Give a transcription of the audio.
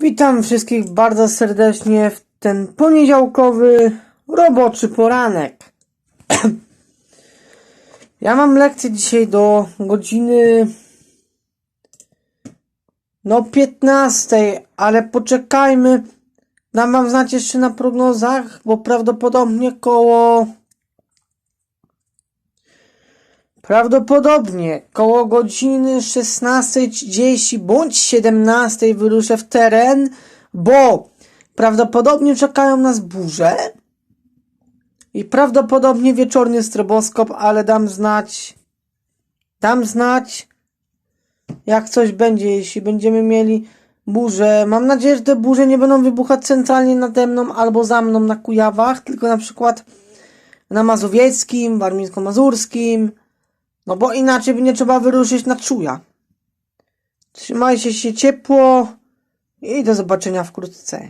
Witam wszystkich bardzo serdecznie w ten poniedziałkowy roboczy poranek. ja mam lekcję dzisiaj do godziny no 15, ale poczekajmy. Dam wam znać jeszcze na prognozach, bo prawdopodobnie koło Prawdopodobnie koło godziny 16.30 bądź 17.00 wyruszę w teren, bo prawdopodobnie czekają nas burze i prawdopodobnie wieczorny stroboskop, ale dam znać, dam znać, jak coś będzie, jeśli będziemy mieli burze. Mam nadzieję, że te burze nie będą wybuchać centralnie nade mną albo za mną na Kujawach, tylko na przykład na Mazowieckim, Warmińsko-Mazurskim, no bo inaczej by nie trzeba wyruszyć na czuja. Trzymajcie się ciepło i do zobaczenia wkrótce.